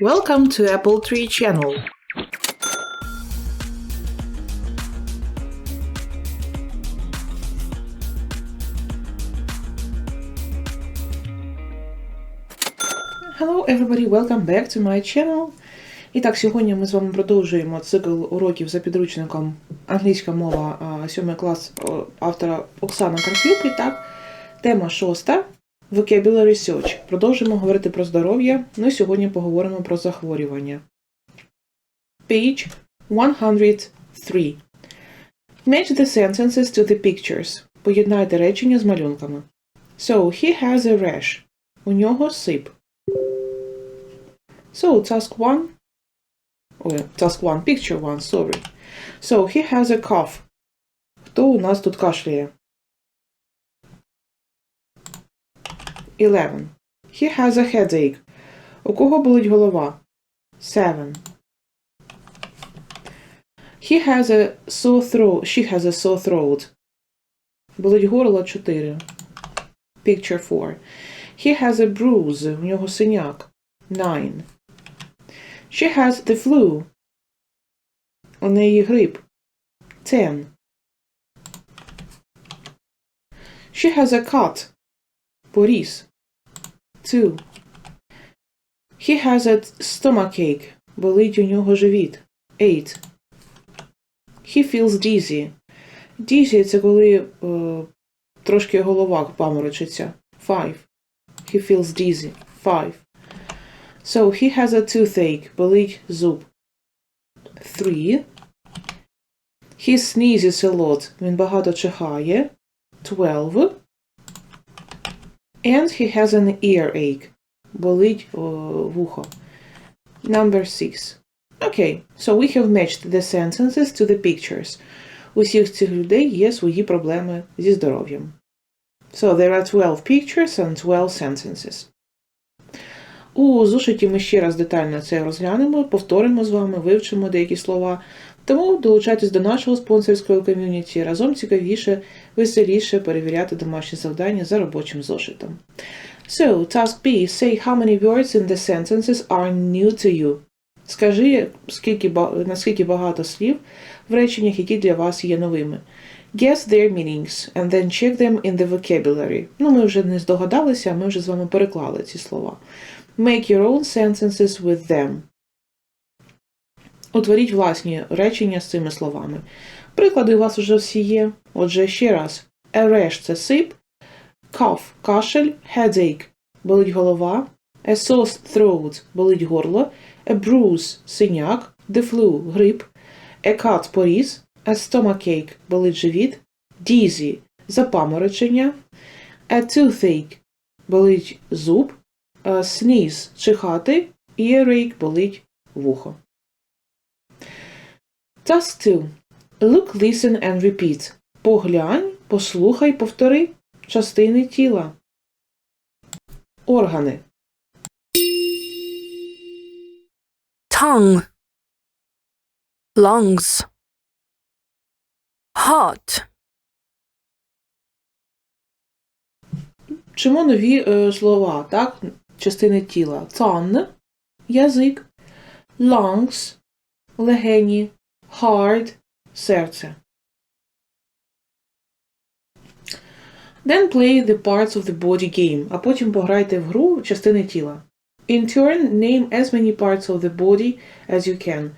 Welcome to Apple Tree Channel. Hello everybody, welcome back to my channel. І так, сьогодні ми з вами продовжуємо цикл уроків за підручником англійська мова 7 клас автора Оксана Карпюк. І так, тема шоста Vocabulary Search. Продовжуємо говорити про здоров'я. Ну і сьогодні поговоримо про захворювання. Page 103. Match the sentences to the pictures. Поєднайте речення з малюнками. So, he has a rash. У нього сип. So, task 1. Ой, task 1, picture 1, sorry. So, he has a cough. Хто у нас тут кашляє? 11. He has a headache. У кого болить голова? 7. He has a sore throat. She has a sore throat. Болить горло 4. Picture 4. He has a bruise. У нього синяк. 9. She has the flu. У неї грип. 10. She has a cut. Поріз. 2. He has a stomachache. Болить у нього живіт. 8. He feels dizzy. Dizzy – це коли е, трошки голова паморочиться. 5. He feels dizzy. 5. So, he has a toothache. Болить зуб. 3. He sneezes a lot. Він багато чихає. 12. And he has an earache. Болить о, вухо. Number 6. Okay, so we have matched the sentences to the pictures. У всіх цих людей є свої проблеми зі здоров'ям. So there are 12 pictures and 12 sentences. У зошиті ми ще раз детально це розглянемо, повторимо з вами, вивчимо деякі слова. Тому долучайтесь до нашого спонсорського ком'юніті. Разом цікавіше, веселіше перевіряти домашні завдання за робочим зошитом. So, task B. Say how many words in the sentences are new to you. Скажи, скільки, наскільки багато слів в реченнях, які для вас є новими. Guess their meanings and then check them in the vocabulary. Ну, ми вже не здогадалися, ми вже з вами переклали ці слова. Make your own sentences with them. Утворіть власні речення з цими словами. Приклади у вас вже всі є. Отже, ще раз. A rash – це сип, cough – кашель, headache – болить голова, a sore throat – болить горло, a bruise – синяк, the flu – грип, a cut – поріз, a stomachache – болить живіт, dizzy – запаморочення, a toothache – болить зуб, a sneeze – чихати, earache – болить вухо. Task 2. Look, listen and repeat. Поглянь, послухай, повтори частини тіла. Органи. tongue, lungs, heart, Чому нові е, слова, так? Частини тіла. Tongue – язик, lungs – легені, heart – серце. Then play the parts of the body game, а потім пограйте в гру частини тіла. In turn, name as many parts of the body as you can.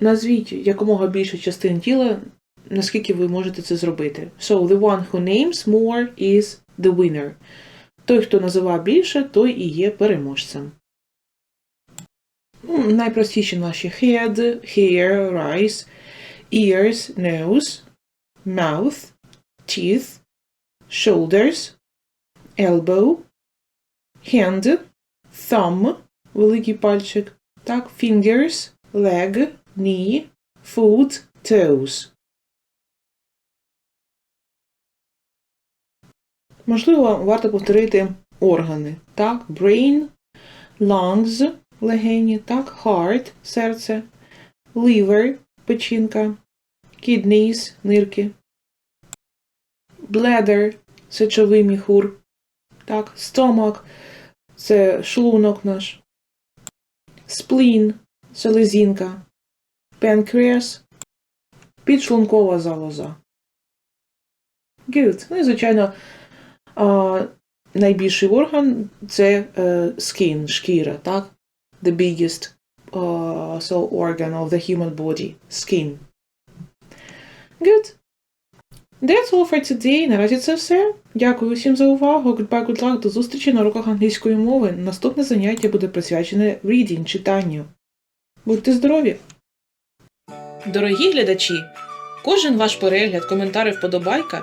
Назвіть якомога більше частин тіла, наскільки ви можете це зробити. So, the one who names more is the winner. Той, хто називає більше, той і є переможцем. Ну, Найпростіші наші head, hair, eyes, ears, nose, mouth, teeth, shoulders, elbow, hand, thumb, великий пальчик, так, fingers, leg, knee, foot, toes. Можливо, варто повторити органи. Так, brain, lungs, легені, так, heart, серце, liver, печінка, kidneys, нирки, bladder, сечовий міхур, так, stomach, це шлунок наш, spleen – селезінка, pancreas – підшлункова залоза. Good. Ну і, звичайно, найбільший орган це е, skin, шкіра, так? The biggest uh, so organ of the human body, skin. Good. That's all for today. Наразі це все. Дякую всім за увагу. Goodbye, good luck. До зустрічі на уроках англійської мови. Наступне заняття буде присвячене reading, читанню. Будьте здорові! Дорогі глядачі, кожен ваш перегляд, коментар і вподобайка